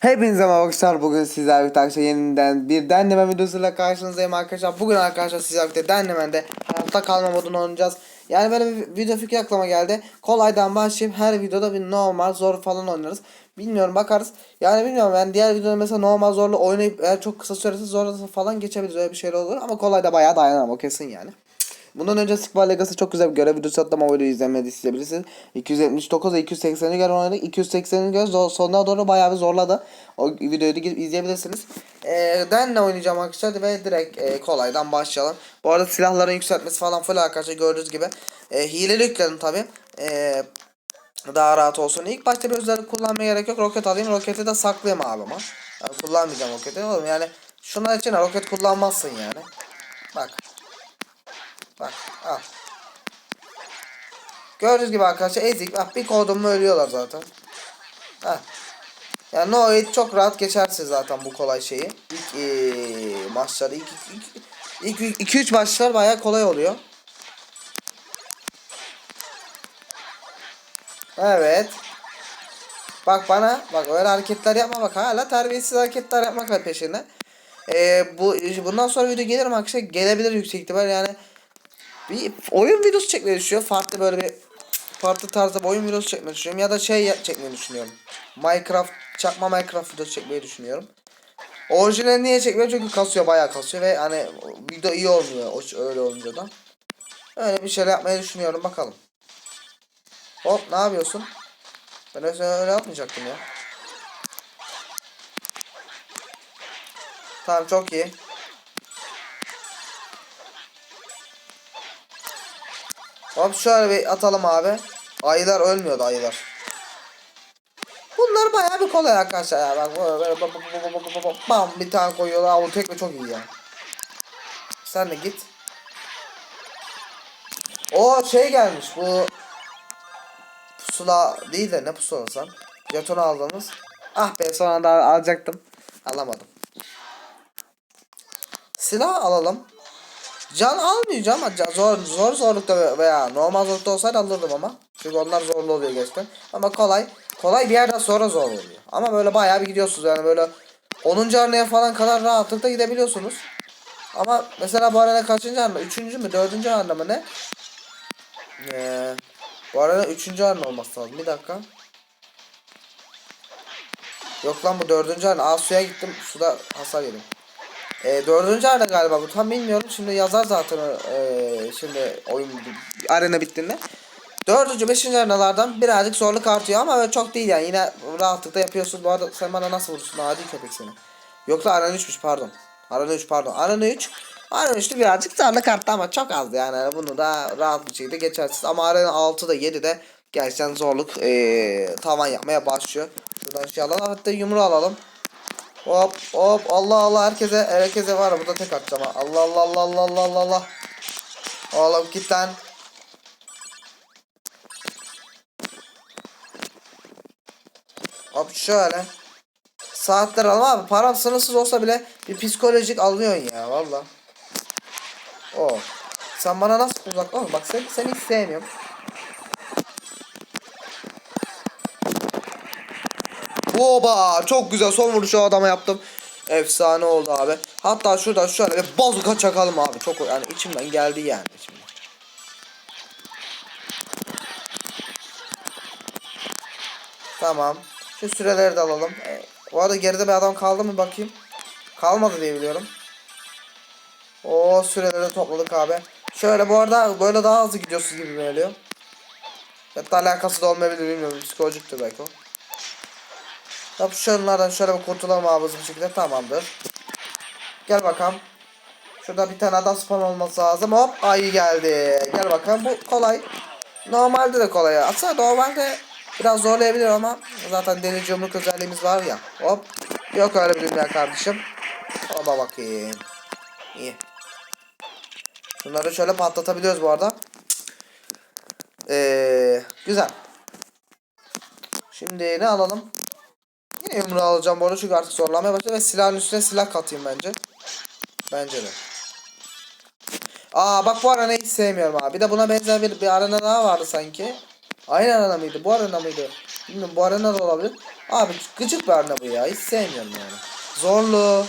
Hepinize merhaba arkadaşlar. Bugün sizlerle birlikte arkadaşlar yeniden bir denleme videosuyla karşınızdayım arkadaşlar. Bugün arkadaşlar sizlerle birlikte denlemende hayatta kalma modunu oynayacağız. Yani böyle bir video fikri aklıma geldi. Kolaydan başlayıp her videoda bir normal zor falan oynarız. Bilmiyorum bakarız. Yani bilmiyorum yani diğer videoda mesela normal zorla oynayıp eğer çok kısa süresi zorla falan geçebiliriz. Öyle bir şeyler olur ama kolayda bayağı dayanamam o kesin yani. Bundan önce Squall Legacy çok güzel bir görev videosu attım ama videoyu izlemediyseniz izleyebilirsiniz. 279 ve 280'i göre oynadık. 280'i göre zor, sonuna doğru bayağı bir zorladı. O videoyu da izleyebilirsiniz. Ee, Denle oynayacağım arkadaşlar ve direkt e, kolaydan başlayalım. Bu arada silahların yükseltmesi falan full arkadaşlar gördüğünüz gibi. E, hileli yükledim tabi. E, daha rahat olsun. İlk başta bir özellik kullanmaya gerek yok. Roket alayım. Roketi de saklayayım abime. Yani kullanmayacağım roketi. Oğlum yani şunlar için roket kullanmazsın yani. Bak. Bak al. Gördüğünüz gibi arkadaşlar ezik. Bak bir kodum mu ölüyorlar zaten. Heh. Yani no hit çok rahat geçersin zaten bu kolay şeyi. İlk ee, maçları ilk ilk ilk 2 3 maçlar bayağı kolay oluyor. Evet. Bak bana bak öyle hareketler yapma bak hala terbiyesiz hareketler yapmak peşinde. Ee, bu bundan sonra video gelir mi arkadaşlar? Gelebilir yüksek ihtimal yani bir oyun videosu çekmeyi düşünüyorum. Farklı böyle bir farklı tarzda bir oyun videosu çekmeyi düşünüyorum. Ya da şey çekmeyi düşünüyorum. Minecraft, çakma Minecraft videosu çekmeyi düşünüyorum. Orijinali niye çekmiyorum? Çünkü kasıyor bayağı kasıyor ve hani video iyi olmuyor o öyle olunca da. Öyle bir şeyler yapmayı düşünüyorum bakalım. Hop ne yapıyorsun? Ben öyle, öyle yapmayacaktım ya. Tamam çok iyi. Hop şöyle bir atalım abi. Ayılar ölmüyordu ayılar. Bunlar bayağı bir kolay arkadaşlar ya. Bak bam, bir tane koyuyorlar. O tekme çok iyi ya. Sen de git. O şey gelmiş bu pusula değil de ne pusulası lan? Jetonu aldığımız. Ah be son anda alacaktım. Alamadım. Silah alalım. Can almayacağım ama zor zor zorlukta veya normal zorlukta olsaydı alırdım ama. Çünkü onlar zorlu oluyor gerçekten. Ama kolay. Kolay bir yerden sonra zor oluyor. Ama böyle bayağı bir gidiyorsunuz yani böyle 10. arenaya falan kadar rahatlıkla gidebiliyorsunuz. Ama mesela bu arena kaçıncı arena? 3. mü? 4. arena mı ne? Ee, bu arena 3. arena olması lazım. Bir dakika. Yok lan bu 4. arena. Aa suya gittim. Suda hasar yedim. E, dördüncü arena galiba bu tam bilmiyorum şimdi yazar zaten e, şimdi oyun arena bittiğinde. Dördüncü beşinci arenalardan birazcık zorluk artıyor ama çok değil yani yine rahatlıkla yapıyorsun. Bu arada sen bana nasıl vurursun adi köpek seni. Yoksa arena 3'müş pardon. Arena 3 pardon. Arena 3. Arena 3'te birazcık zorluk arttı ama çok azdı yani bunu da rahat bir şekilde geçersiz. Ama arena 6'da 7'de gerçekten zorluk e, tavan yapmaya başlıyor. Şuradan şey alalım hatta yumruğu alalım. Hop hop Allah Allah herkese herkese var burada tek atacağım. Allah Allah Allah Allah Allah Allah Allah. Oğlum git lan. Hop şöyle. Saatler alalım abi. Param sınırsız olsa bile bir psikolojik alıyorsun ya valla. O. Sen bana nasıl uzak oğlum bak sen seni hiç sevmiyorum. Oba çok güzel son vuruşu adama yaptım. Efsane oldu abi. Hatta şuradan şöyle bir bazuka çakalım abi. Çok yani içimden geldi yani içimden. Tamam. Şu süreleri de alalım. E, bu arada geride bir adam kaldı mı bakayım. Kalmadı diye biliyorum. O süreleri topladık abi. Şöyle bu arada böyle daha hızlı gidiyorsunuz gibi geliyor. Hatta alakası da olmayabilir bilmiyorum. Psikolojiktir belki o. Tabi şunlardan şöyle bir kurtulalım abi şekilde tamamdır. Gel bakalım. Şurada bir tane adam spawn olması lazım. Hop ayı geldi. Gel bakalım bu kolay. Normalde de kolay. Aslında normalde biraz zorlayabilir ama zaten delici yumruk özelliğimiz var ya. Hop. Yok öyle bir dünya kardeşim. Oba bakayım. İyi. Şunları şöyle patlatabiliyoruz bu arada. Ee, güzel. Şimdi ne alalım? Yumruğu alacağım bu arada çünkü artık zorlamaya başladı ve silahın üstüne silah katayım bence. Bence de. Aa bak bu arenayı hiç sevmiyorum abi. Bir de buna benzer bir, bir arena daha vardı sanki. Aynı arena mıydı? Bu arena mıydı? Bilmiyorum bu arena da olabilir. Abi gıcık bir arena bu ya. Hiç sevmiyorum yani. Zorlu.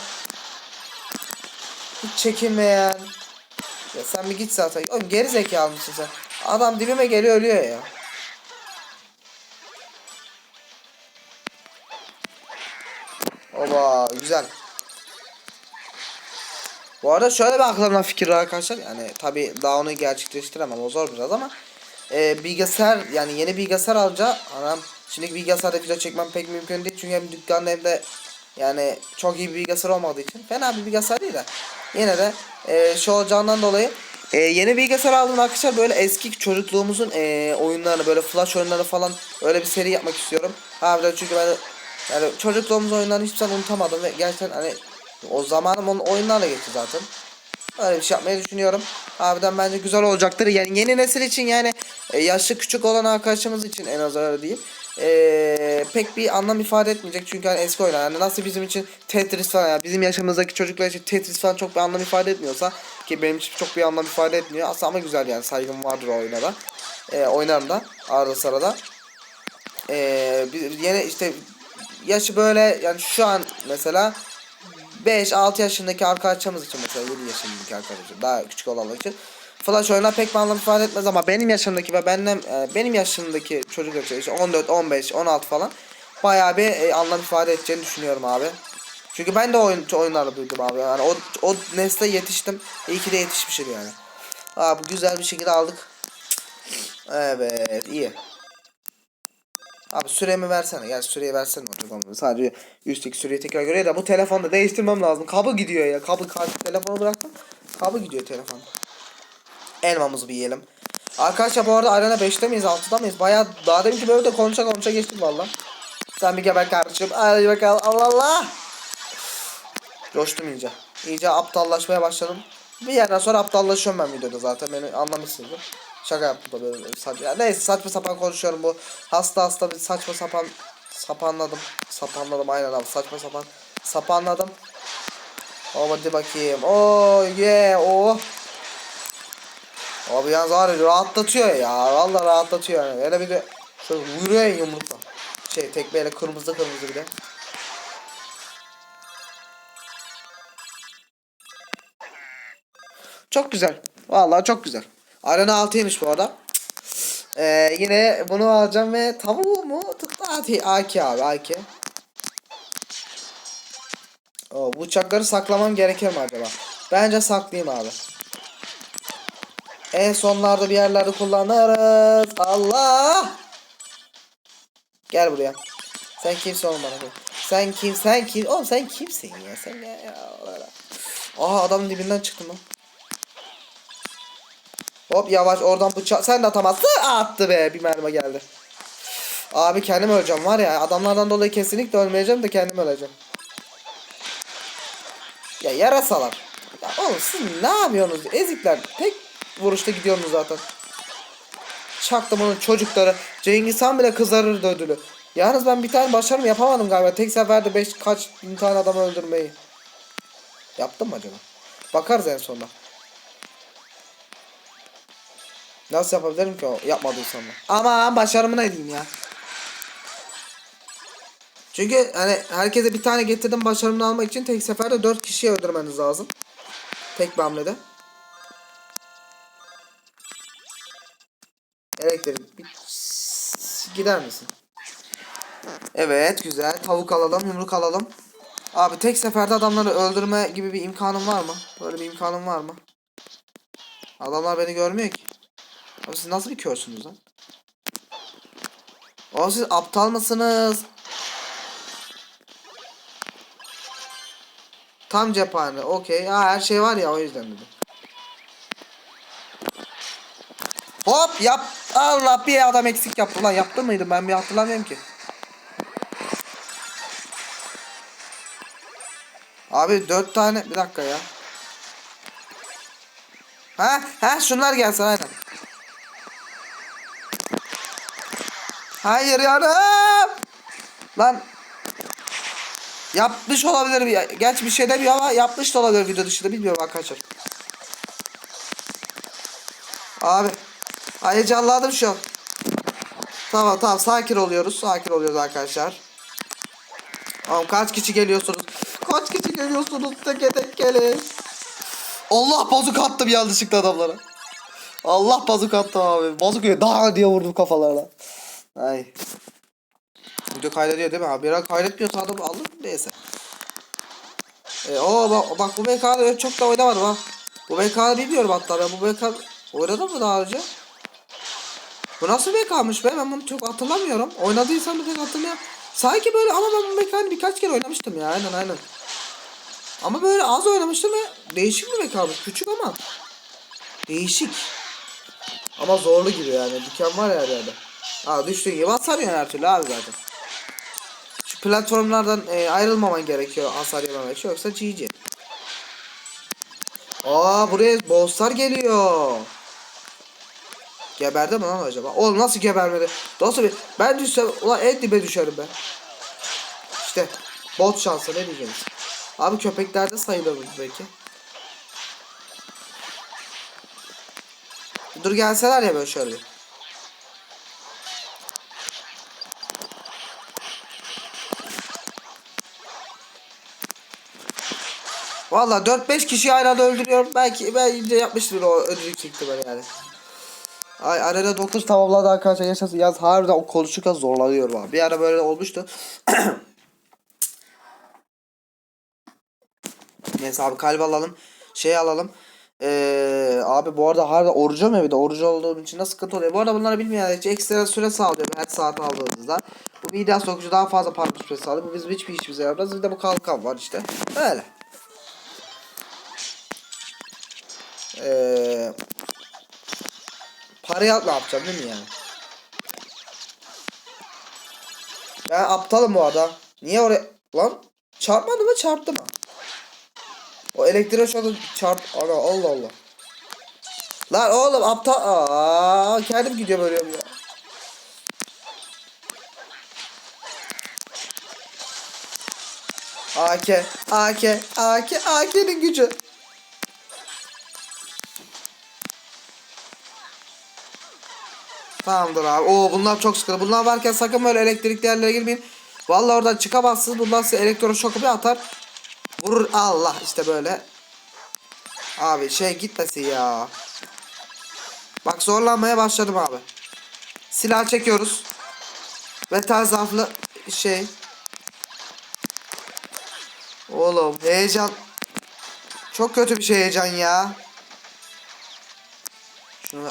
Hiç çekinmeyen. Ya sen bir git zaten. Oğlum geri zekalı mısın sen? Adam dibime geliyor ölüyor ya. Oba güzel. Bu arada şöyle bir aklımda fikir var arkadaşlar. Yani tabi daha onu gerçekleştiremem. O zor biraz ama e, bilgisayar yani yeni bilgisayar alınca anam şimdi bilgisayarda video çekmem pek mümkün değil. Çünkü hem dükkanda hem de yani çok iyi bir bilgisayar olmadığı için fena bir bilgisayar değil de yine de e, şu olacağından dolayı e, yeni bilgisayar aldım arkadaşlar böyle eski çocukluğumuzun e, oyunlarını böyle flash oyunları falan öyle bir seri yapmak istiyorum. Harbiden çünkü ben yani çocukluğumuz oyunlarını hiçbir zaman unutamadım ve gerçekten hani o zamanım onun oyunlarla geçti zaten. Öyle bir şey yapmayı düşünüyorum. Harbiden bence güzel olacaktır. Yani yeni nesil için yani e, yaşlı küçük olan arkadaşımız için en az öyle diyeyim. E, pek bir anlam ifade etmeyecek çünkü hani eski oyunlar yani nasıl bizim için Tetris falan yani bizim yaşımızdaki çocuklar için Tetris falan çok bir anlam ifade etmiyorsa ki benim için çok bir anlam ifade etmiyor aslında ama güzel yani saygım vardır o oyuna da e, oynarım da arada sırada e, bir- yeni işte yaşı böyle yani şu an mesela 5-6 yaşındaki arkadaşlarımız için mesela 7 yaşındaki arkadaşlar daha küçük olanlar için Flash oyuna pek bir anlam ifade etmez ama benim yaşımdaki ve benim e, benim yaşımdaki çocuklar için işte 14, 15, 16 falan bayağı bir e, anlam ifade edeceğini düşünüyorum abi. Çünkü ben de oyun oyunlarla duydum abi. Yani o o nesle yetiştim. İyi ki de yetişmişim yani. Abi güzel bir şekilde aldık. Evet, iyi. Abi süremi versene. Gel süreyi versene hocam. Sadece üstteki süreyi tekrar görüyor da bu telefonda değiştirmem lazım. Kabı gidiyor ya. Kabı telefonu bıraktım. Kabı gidiyor telefon. Elmamızı bir yiyelim. Arkadaşlar bu arada arena 5'te miyiz 6'da mıyız? Bayağı daha deminki böyle de konuşa konuşa geçtik valla. Sen bir geber kardeşim. Hadi bakalım. Allah Allah. Coştum iyice. İyice aptallaşmaya başladım. Bir yerden sonra aptallaşıyorum ben videoda zaten. Beni anlamışsınızdır. Şaka yaptım da böyle. Ya neyse saçma sapan konuşuyorum bu. Hasta hasta bir saçma sapan sapanladım. Sapanladım aynen abi saçma sapan sapanladım. Oh hadi bakayım. Oh yeah oh. Abi yalnız var rahatlatıyor ya. Vallahi rahatlatıyor yani. Hele bir de şöyle vuruyor ya yumrukla. Şey tekmeyle kırmızı kırmızı bir de. Çok güzel. Vallahi çok güzel. Arena 6'ymış bu arada. Ee, yine bunu alacağım ve tavuğu mu? Tıkla AK abi AK. O bu uçakları saklamam gerekir mi acaba? Bence saklayayım abi. En sonlarda bir yerlerde kullanırız. Allah! Gel buraya. Sen kimsin oğlum bana? Sen kim? Sen kim? Oğlum sen kimsin ya? Sen ne ya? Aha adamın dibinden çıktım lan. Hop yavaş oradan bıçak. Sen de atamazsın. Attı be. Bir mermi geldi. Abi kendim öleceğim var ya. Adamlardan dolayı kesinlikle ölmeyeceğim de kendim öleceğim. Ya yarasalar. Ya oğlum siz ne yapıyorsunuz? Ezikler. Tek vuruşta gidiyorsunuz zaten. Çaktım onun çocukları. Cengiz Han bile kızarırdı ödülü. Yalnız ben bir tane başarım yapamadım galiba. Tek seferde 5 kaç bin tane adam öldürmeyi. Yaptım mı acaba? Bakarız en sonunda. Nasıl yapabilirim ki o yapmadıysam da. Ama başarımı ne diyeyim ya. Çünkü hani herkese bir tane getirdim başarımını almak için tek seferde 4 kişiyi öldürmeniz lazım. Tek bir hamlede. Elektrik bir gider misin? Evet güzel. Tavuk alalım, yumruk alalım. Abi tek seferde adamları öldürme gibi bir imkanım var mı? Böyle bir imkanım var mı? Adamlar beni görmüyor ki. Abi siz nasıl bir körsünüz lan? Oğlum siz aptal mısınız? Tam cephane. Okey. Her şey var ya o yüzden dedim. Hop yap. Allah bir adam eksik yaptı lan. Yaptı mıydı? Ben bir hatırlamıyorum ki. Abi dört tane. Bir dakika ya. Ha ha şunlar gelsin aynen. Hayır yanım. Lan. Yapmış olabilir bir. Geç bir şey demiyor ama yapmış da olabilir video dışında bilmiyorum arkadaşlar. Abi. Heyecanlandım şu an. Tamam tamam sakin oluyoruz. Sakin oluyoruz arkadaşlar. Tamam kaç kişi geliyorsunuz? Kaç kişi geliyorsunuz? Teke tek gelin. Allah bazuk attım yanlışlıkla adamlara. Allah bazuk attım abi. Bazuk. Daha diye vurdum kafalarına. Ay. Video kaydediyor değil mi abi? Bir ara kaydetmiyorsa adam alır neyse. E, o bak, bak bu BK'da çok da oynamadım ha. Bu BK'da bilmiyorum hatta ben bu BK oynadım mı daha önce? Bu nasıl BK'mış be? Ben bunu çok hatırlamıyorum. Oynadıysam bir tek hatırlıyorum. Sanki böyle ama ben bu BK'ni birkaç kere oynamıştım ya. Aynen aynen. Ama böyle az oynamıştım ve değişik bir BK'mış. Küçük ama. Değişik. Ama zorlu gibi yani. Diken var ya her yerde. Aa düştüğün gibi hasar yiyorsun her türlü abi zaten. Şu platformlardan e, ayrılmaman gerekiyor hasar yememek için. Yoksa GG. Aa buraya bosslar geliyor. Geberdi mi lan acaba? Oğlum nasıl gebermedi? Nasıl bir... Ben düşsem... Ulan en dibe düşerim ben. İşte. Bot şansı ne diyeceğiz? Abi köpeklerde sayılır mı belki? Dur gelseler ya böyle şöyle. Valla 4-5 kişi aynı anda öldürüyorum. Belki ben ince yapmıştır o ödülük ihtimalle yani. Ay arena 9 tamamladı arkadaşlar yaşasın. Yaz harbiden o konuşurken zorlanıyorum abi. Bir ara böyle olmuştu. Neyse abi kalp alalım. Şey alalım. Ee, abi bu arada harbiden orucu mu bir de orucu olduğum için de sıkıntı oluyor. Bu arada bunları bilmeyenler için ekstra süre sağlıyor her saat aldığınızda. Bu video sokucu daha fazla parkur süresi sağlıyor. Bu bizim hiçbir işimize yaramaz. Bir de bu kalkan var işte. Öyle. Eee Parayı ne yapacağım değil mi yani? Ben aptalım bu arada. Niye oraya... Lan çarpmadı mı çarptı mı? O elektrik şoku çarp... Ana Allah Allah. Lan oğlum aptal... Aa, kendim gidiyorum ölüyorum ya. AK, AK, AK, AK'nin gücü. Tamamdır abi. Oo bunlar çok sıkıntı. Bunlar varken sakın böyle elektrikli yerlere girmeyin. Vallahi oradan çıkamazsınız. Bunlar size elektroşoku bir atar. Vurur. Allah işte böyle. Abi şey gitmesin ya. Bak zorlanmaya başladım abi. Silah çekiyoruz. Ve tazaflı şey. Oğlum heyecan. Çok kötü bir şey heyecan ya.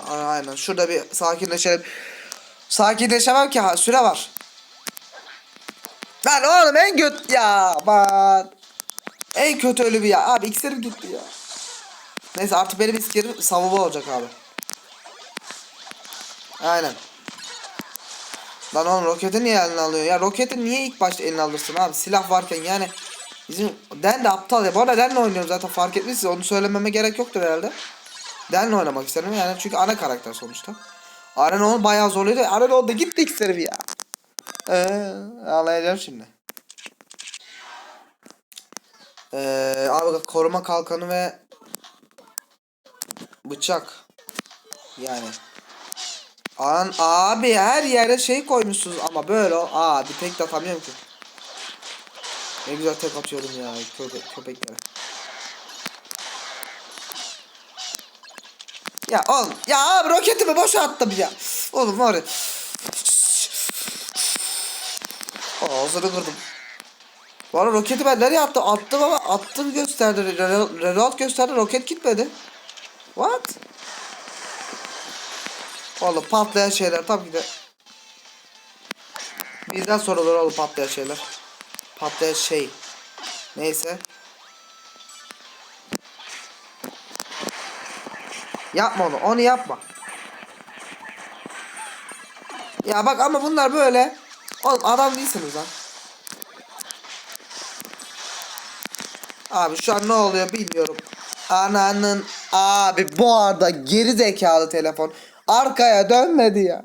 Aynen. Şurada bir sakinleşelim. Sakinleşemem ki ha, süre var. Lan oğlum en kötü ya aman. En kötü ölü bir ya. Abi iksirim gitti ya. Neyse artık benim iskirim savunma olacak abi. Aynen. Lan oğlum roketi niye eline alıyor? Ya roketi niye ilk başta eline alırsın abi? Silah varken yani. Bizim Den de aptal ya. Bu arada Den'le oynuyorum zaten fark etmişsiniz. Onu söylememe gerek yoktur herhalde. Den'le oynamak istedim yani çünkü ana karakter sonuçta. Arena onu bayağı zorluyordu. Arena oldu gitti isterim ya. Ee, ağlayacağım şimdi. Ee, abi koruma kalkanı ve bıçak. Yani. An abi her yere şey koymuşsunuz ama böyle. Abi tek de atamıyorum ki. Ne güzel tek atıyorum ya köpe köpeklere. Ya oğlum ya abi roketimi boşa attım ya. Oğlum var ya. Ağzını kırdım. Arada roketi ben nereye attım? Attım ama attım gösterdi. Re- Renault gösterdi roket gitmedi. What? Oğlum patlayan şeyler ki de. Bizden sonra olur oğlum patlayan şeyler. Patlayan şey. Neyse. Yapma onu. Onu yapma. Ya bak ama bunlar böyle. Oğlum adam değilsiniz lan. Abi şu an ne oluyor bilmiyorum. Ananın abi bu arada geri zekalı telefon arkaya dönmedi ya.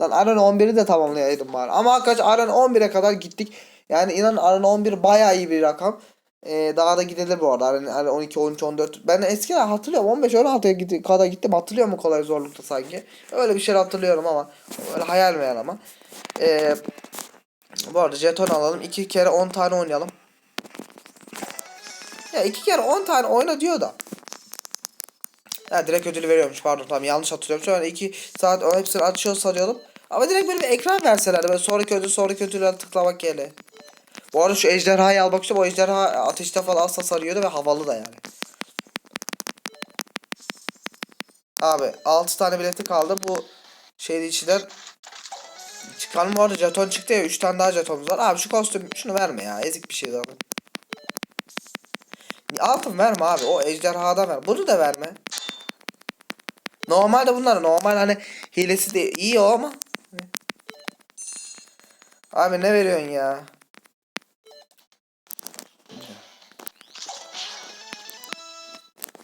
Lan Aran 11'i de tamamlayaydım bari. Ama arkadaşlar Aran 11'e kadar gittik. Yani inanın Aran 11 bayağı iyi bir rakam. Ee, daha da gidilir bu arada. Hani, hani 12, 13, 14. Ben eskiden hatırlıyorum. 15, 16'ya gitti, kadar gittim. Hatırlıyor mu kolay zorlukta sanki? Öyle bir şey hatırlıyorum ama. Öyle hayal meyal ama. Ee, bu arada jeton alalım. 2 kere 10 tane oynayalım. Ya 2 kere 10 tane oyna diyor da. Ha direkt ödülü veriyormuş pardon tamam yanlış hatırlıyorum. Şöyle 2 saat o hepsini açıyor sarıyalım. Ama direkt böyle bir ekran verselerdi böyle sonraki ödül sonraki ödüle tıklamak yerine. Bu arada şu ejderhayı almak istiyorum. O ejderha ateşte falan asla sarıyordu ve havalı da yani. Abi 6 tane bileti kaldı. Bu şeyin içinden çıkan arada jeton çıktı ya 3 tane daha jetonumuz var. Abi şu kostüm şunu verme ya. Ezik bir şey zaten. Altın verme abi. O ejderhadan ver. Bunu da verme. Normalde bunlar normal hani hilesi de iyi o ama. Abi ne veriyorsun ya?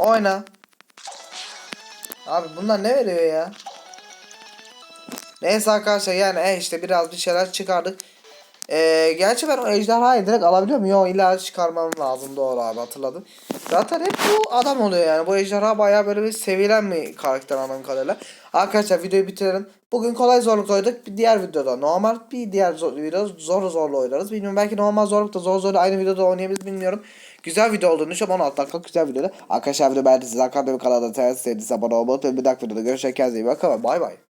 Oyna. Abi bunlar ne veriyor ya? Neyse arkadaşlar yani e işte biraz bir şeyler çıkardık. Ee, gerçi ben o ejderhayı direkt alabiliyor muyum? Yok illa çıkarmam lazım doğru abi hatırladım. Zaten hep bu adam oluyor yani. Bu ejderha bayağı böyle bir sevilen bir karakter anladığım kadarıyla. Arkadaşlar videoyu bitirelim. Bugün kolay zorluk oynadık. Bir diğer videoda normal bir diğer zor, video zor zorlu oynarız. Bilmiyorum belki normal zorlukta zor zorlu aynı videoda oynayabiliriz bilmiyorum. Güzel video olduğunu düşünüyorum. 16 dakikalık güzel videoda. Arkadaşlar video beğendiyseniz arkadaşlar kanalda tersi sevdiyseniz abone olmayı unutmayın. Bir dahaki videoda görüşürüz. Kendinize iyi bakın. Bay bay.